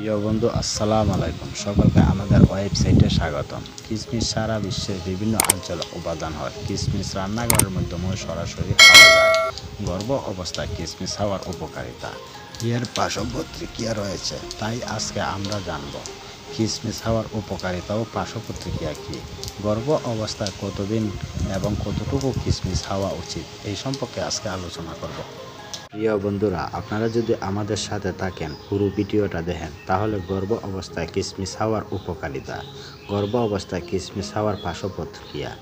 প্রিয় বন্ধু, আসসালামু আলাইকুম। সকলকে আমাদের ওয়েবসাইটে স্বাগতম। কিসমিস সারা বিশ্বের বিভিন্ন অঞ্চলে উপাদান হয়। কিসমিস রান্নাঘরের মাধ্যমেও সরাসরি খাওয়া যায়। গর্ভ অবস্থায় কিসমিস হওয়ার উপকারিতা। এর পার্শ্বপ্রতিক্রিয়া রয়েছে? তাই আজকে আমরা জানব, কিসমিস হওয়ার উপকারিতা ও পার্শ্বপ্রতিক্রিয়া কী? গর্ভ অবস্থায় কতদিন এবং কতটুকু কিসমিস হওয়া উচিত? এই সম্পর্কে আজকে আলোচনা করব। প্রিয় বন্ধুরা, আপনারা যদি আমাদের সাথে থাকেন পুরো ভিডিওটা দেখেন, তাহলে গর্ব অবস্থায় কিসমিস হওয়ার উপকারিতা। গর্ভ অবস্থায় কিসমিস হওয়ার পার্শ্বপ্রতিক্রিয়া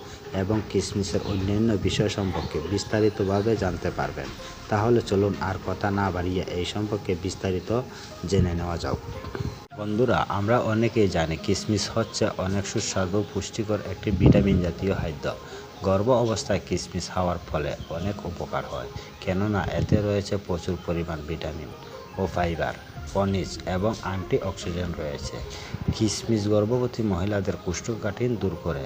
এবং কিসমিসের অন্যান্য বিষয় সম্পর্কে বিস্তারিতভাবে জানতে পারবেন। তাহলে চলুন আর কথা না বাড়িয়ে এই সম্পর্কে বিস্তারিত জেনে নেওয়া যাক। বন্ধুরা, আমরা অনেকেই জানি কিসমিস হচ্ছে অনেক সুস্বাদু, পুষ্টিকর একটি ভিটামিন জাতীয় খাদ্য। গর্ভ অবস্থায় কিসমিস খাওয়ার ফলে অনেক উপকার হয়, কেননা এতে রয়েছে প্রচুর পরিমাণ ভিটামিন ও ফাইবার, খনিজ এবং অ্যান্টি অক্সিডেন্ট রয়েছে। কিসমিস গর্ভবতী মহিলাদের কোষ্ঠকাঠিন্য দূর করে,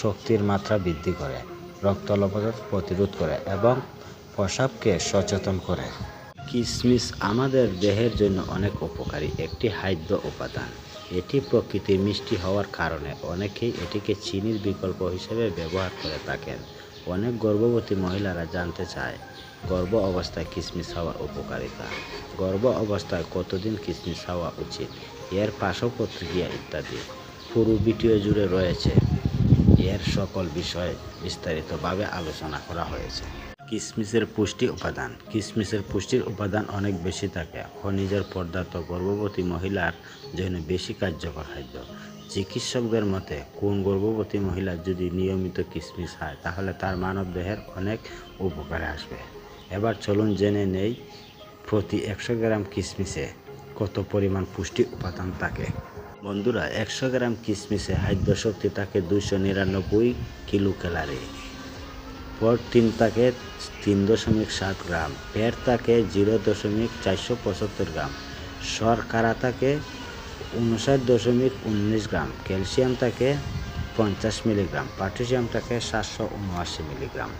শক্তির মাত্রা বৃদ্ধি করে রক্তলপত প্রতিরোধ করে এবং প্রসাবকে সচেতন করে। কিসমিস আমাদের দেহের জন্য অনেক উপকারী, একটি খাদ্য উপাদান। এটি প্রকৃতির মিষ্টি হওয়ার কারণে অনেকেই এটিকে চিনির বিকল্প হিসেবে ব্যবহার করে থাকেন। অনেক গর্ভবতী মহিলারা জানতে চায়, গর্ভ অবস্থায় কিসমিস হওয়ার উপকারিতা। গর্ভ অবস্থায় কতদিন কিসমিস হওয়া উচিত, এর পার্শ্ব প্রতিক্রিয়া ইত্যাদি। পুরো ভিডিও জুড়ে রয়েছে। এর সকল বিষয়ে বিস্তারিতভাবে আলোচনা করা হয়েছে। কিসমিসের পুষ্টি উপাদান। কিসমিসের পুষ্টির উপাদান অনেক বেশি থাকে। খনিজের পদার্থ গর্ভবতী মহিলার জন্য বেশি কার্যকর খাদ্য। চিকিৎসকদের মতে, কোন গর্ভবতী মহিলা যদি নিয়মিত কিসমিস খায় তাহলে তার মানব দেহের অনেক উপকারে আসবে। এবার চলুন জেনে নেই প্রতি একশো গ্রাম কিসমিসে কত পরিমাণ পুষ্টি উপাদান থাকে। বন্ধুরা, একশো গ্রাম কিসমিসে খাদ্য শক্তি থাকে দুইশো নিরানব্বই কিলো ক্যালারি প্রোটিন থাকে তিন দশমিক সাত গ্রাম। ফ্যাট থাকে জিরো দশমিক চারশো পঁচাত্তর গ্রাম। শর্করা থাকে উনষাট দশমিক উনিশ গ্রাম। ক্যালসিয়াম থাকে পঞ্চাশ মিলিগ্রাম। পটাশিয়াম থাকে সাতশো উনআশি মিলিগ্রাম।